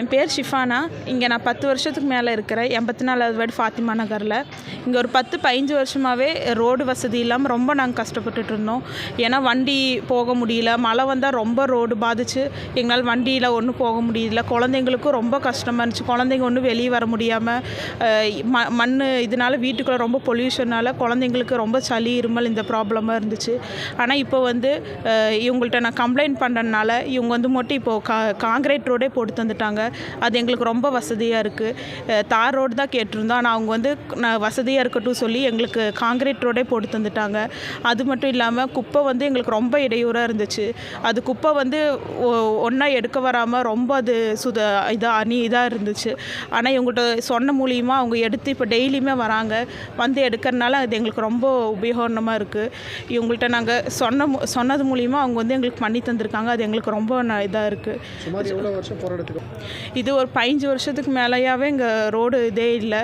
என் பேர் ஷிஃபானா. இங்கே நான் பத்து வருஷத்துக்கு மேலே இருக்கிறேன். எண்பத்தி நாலாவது வார்டு ஃபாத்திமா நகரில். இங்கே ஒரு பத்து பதினஞ்சு வருஷமாகவே ரோடு வசதி இல்லாமல் ரொம்ப நாங்கள் கஷ்டப்பட்டுட்டு இருந்தோம். ஏன்னா வண்டி போக முடியல. மழை வந்தால் ரொம்ப ரோடு பாதிச்சு. எங்களால் வண்டியில் ஒன்றும் போக முடியல. குழந்தைங்களுக்கும் ரொம்ப கஷ்டமாக இருந்துச்சு. குழந்தைங்க ஒன்றும் வெளியே வர முடியாமல் ம மண் இதனால் வீட்டுக்குள்ளே ரொம்ப பொல்யூஷனால் குழந்தைங்களுக்கு ரொம்ப சளி இருமல் இந்த ப்ராப்ளமாக இருந்துச்சு. ஆனால் இப்போ வந்து இவங்கள்ட்ட நான் கம்ப்ளைண்ட் பண்ணுறதுனால இவங்க வந்து மட்டும் இப்போது கா காங்கிரீட் ரோடே போட்டு தந்துட்டாங்க. அது எங்களுக்கு ரொம்ப வசதியாக இருக்குது தார் ரோடு தான் கேட்டிருந்தோம். ஆனால் அவங்க வந்து நான் வசதியாக இருக்கட்டும் சொல்லி எங்களுக்கு காங்கிரீட் ரோடே போட்டு தந்துட்டாங்க. அது மட்டும் இல்லாமல் குப்பை வந்து எங்களுக்கு ரொம்ப இடையூறாக இருந்துச்சு. அது குப்பை வந்து ஒன்றா எடுக்க வராமல் ரொம்ப அது சுத இதாக அணி இதாக இருந்துச்சு. ஆனால் இவங்கள்ட்ட சொன்ன மூலியமாக அவங்க எடுத்து இப்போ டெய்லியுமே வராங்க. வந்து எடுக்கிறனால அது எங்களுக்கு ரொம்ப உபயோகமாக இருக்குது இவங்கள்ட்ட நாங்கள் சொன்ன மு- சொன்னது மூலியமாக அவங்க வந்து எங்களுக்கு பண்ணி தந்திருக்காங்க. அது எங்களுக்கு ரொம்ப இதாக இருக்குது இது ஒரு பதினஞ்சு வருஷத்துக்கு மேலேயாவே இங்கே ரோடு இதே இல்லை.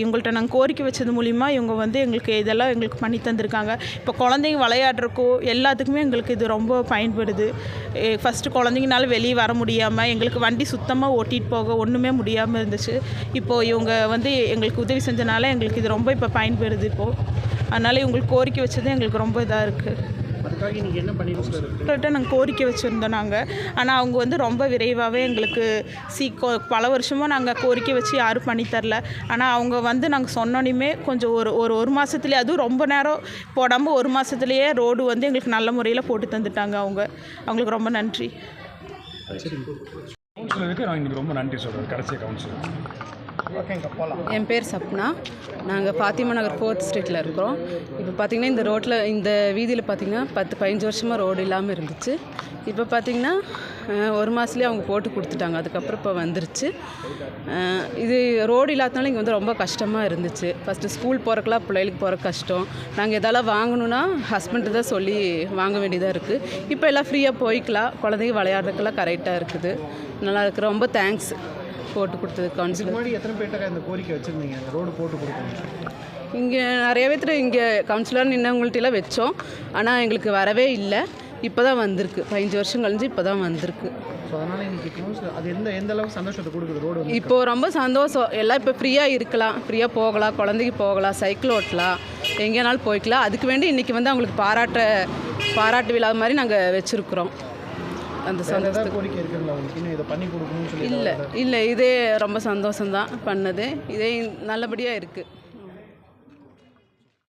இவங்கள்ட்ட நாங்கள் கோரிக்கை வச்சது மூலிமா இவங்க வந்து எங்களுக்கு இதெல்லாம் எங்களுக்கு பண்ணி தந்திருக்காங்க. இப்போ குழந்தைங்க விளையாடுறக்கோ எல்லாத்துக்குமே எங்களுக்கு இது ரொம்ப பயன்படுது. ஃபஸ்ட்டு குழந்தைங்கனால வெளியே வர முடியாமல் எங்களுக்கு வண்டி சுத்தமாக ஓட்டிகிட்டு போக ஒன்றுமே முடியாமல் இருந்துச்சு. இப்போது இவங்க வந்து எங்களுக்கு உதவி செஞ்சனால எங்களுக்கு இது ரொம்ப இப்போ பயன்படுது இப்போது அதனால் இவங்களுக்கு கோரிக்கை வச்சது எங்களுக்கு ரொம்ப இதாக இருக்குது அதுக்காக நீங்கள் என்ன பண்ணிட்டு நாங்கள் கோரிக்கை வச்சுருந்தோம் நாங்கள் ஆனால் அவங்க வந்து ரொம்ப விரைவாகவே எங்களுக்கு சீக்கோ பல வருஷமாக நாங்கள் கோரிக்கை வச்சு யாரும் பண்ணி தரல. ஆனால் அவங்க வந்து நாங்கள் சொன்னோனையுமே கொஞ்சம் ஒரு ஒரு ஒரு மாதத்துலேயே அதுவும் ரொம்ப நேரம் போடாமல் ஒரு மாதத்துலேயே ரோடு வந்து எங்களுக்கு நல்ல முறையில் போட்டு தந்துட்டாங்க அவங்க. அவங்களுக்கு ரொம்ப நன்றி. கவுன்சிலருக்கு நான் இன்னைக்கு ரொம்ப நன்றி சொல்கிறேன் கடைசி கவுன்சிலர் என் பேர் சப்னா. நாங்கள் ஃபாத்திமா நகர் ஃபோர்த் ஸ்ட்ரீட்டில் இருக்கிறோம். இப்போ பார்த்தீங்கன்னா இந்த ரோட்டில் இந்த வீதியில் பார்த்திங்கன்னா பத்து பதினஞ்சு வருஷமாக ரோடு இல்லாமல் இருந்துச்சு. இப்போ பார்த்திங்கன்னா ஒரு மாதத்துலேயே அவங்க போட்டு கொடுத்துட்டாங்க. அதுக்கப்புறம் இப்போ வந்துருச்சு. இது ரோடு இல்லாதனால இங்கே வந்து ரொம்ப கஷ்டமாக இருந்துச்சு. ஃபஸ்ட்டு ஸ்கூல் போகிறக்கெல்லாம் பிள்ளைகளுக்கு போகிற கஷ்டம். நாங்கள் எதால வாங்கணுன்னா ஹஸ்பண்ட் தான் சொல்லி வாங்க வேண்டியதாக இருக்குது இப்போ எல்லாம் ஃப்ரீயாக போய்க்கலாம். குழந்தைங்க விளையாடுறதுக்கெல்லாம் கரெக்டாக இருக்குது. நல்லா இருக்குது ரொம்ப தேங்க்ஸ் போட்டு கொடுத்தது கவுன்சிலர் முன்னாடி எத்தனை பேர்ட்ட இந்த கோரிக்கை வச்சுருந்தீங்க? இந்த ரோடு போட்டு கொடுக்கணும் இங்கே நிறைய பேர்த்துல இங்கே கவுன்சிலர் நின்னவங்கள்ட்டலாம் வச்சோம். ஆனால் எங்களுக்கு வரவே இல்லை. இப்போ தான் வந்திருக்கு. பதினஞ்சு வருஷம் கழிஞ்சு இப்போ தான் வந்திருக்கு இப்போ ரொம்ப சந்தோஷம். எல்லாம் இப்போ ஃப்ரீயாக இருக்கலாம். ஃப்ரீயாக போகலாம். குழந்தைக்கு போகலாம். சைக்கிள் ஓட்டலாம். எங்கேனாலும் போய்க்கலாம். அதுக்கு வேண்டி இன்றைக்கி வந்து அவங்களுக்கு பாராட்ட பாராட்டு விழா மாதிரி நாங்கள் வச்சுருக்குறோம். அந்த சந்தோஷத்துக்கு இல்லை. இல்லை இதே ரொம்ப சந்தோஷம்தான் பண்ணது. இதே நல்லபடியாக இருக்குது